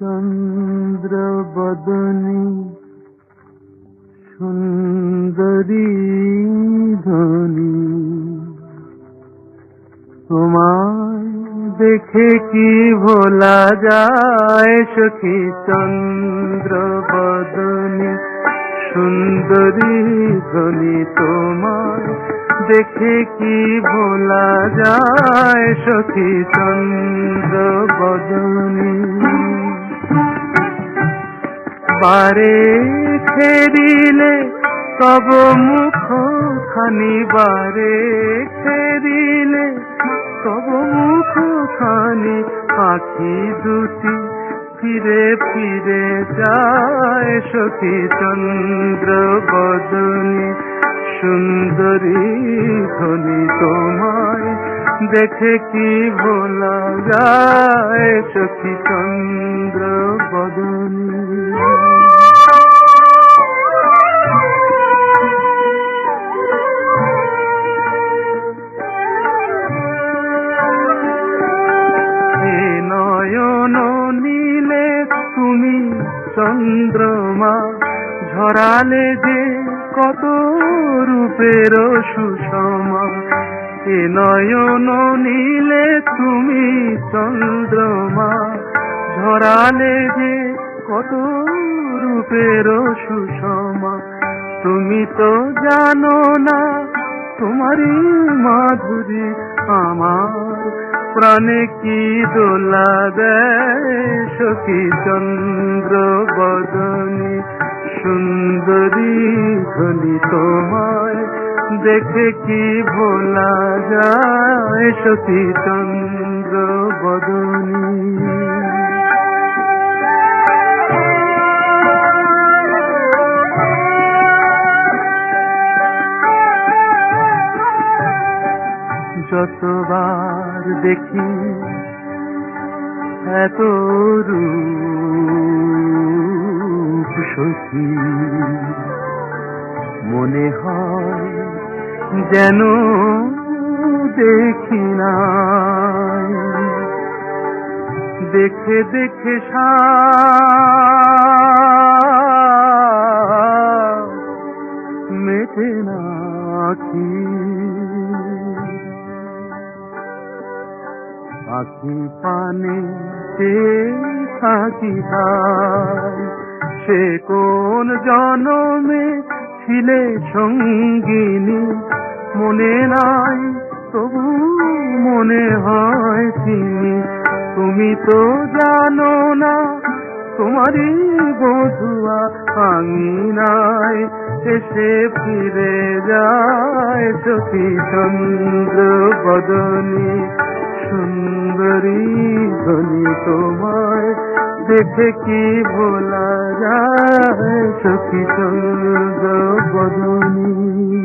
চন্দ্র বদনী সুন্দরী ধনী। তোমায় দেখে কি ভোলা যায় সখী চন্দ্র বদনী সুন্দরী ধনী তোমায় দেখে কি ভোলা যায় সখী চন্দ্র বদনী। বারে ফেরিলে তব মুখ খানি বারে ফেরিলে তব মুখ খানি আখি দুটি ফিরে ফিরে যায় সখী চন্দ্র বদনী। সুন্দরী ধনী তোমায় দেখে কি ভোলা যায় সখী চন্দ্র বদনী। নয়ন নীলে তুমি চন্দ্রমা, ঝরালে যে কত রূপের সুষমা। হে নয়ন নীলে তুমি চন্দ্রমা। ঝরালে যে কত রূপের সুষমা। তুমি তো জানো না তোমারই মাধুরী আমার। প্রাণে কি দোলা দেয় সখী চন্দ্র বদনী সুন্দরী ধনী তোমায় দেখে কি ভোলা যায় সখী চন্দ্র বদনী। যতবার দেখি এত রূপ সখী। মনে হয় যেন দেখি না দেখে দেখে মেটে না আখি আখি পানে থাকি তাই। সে কোন জনমে ছিলে সঙ্গিনী? মনে নাই, তবু মনে হয় তিনি। তুমি তো জানো না, তোমারই বধুয়া আঙিনায় এসে ফিরে যায় সখী চন্দ্র বদনী সুন্দরী ধনী তোমায় দেখে কি ভোলা যায় সখী চন্দ্র বদনী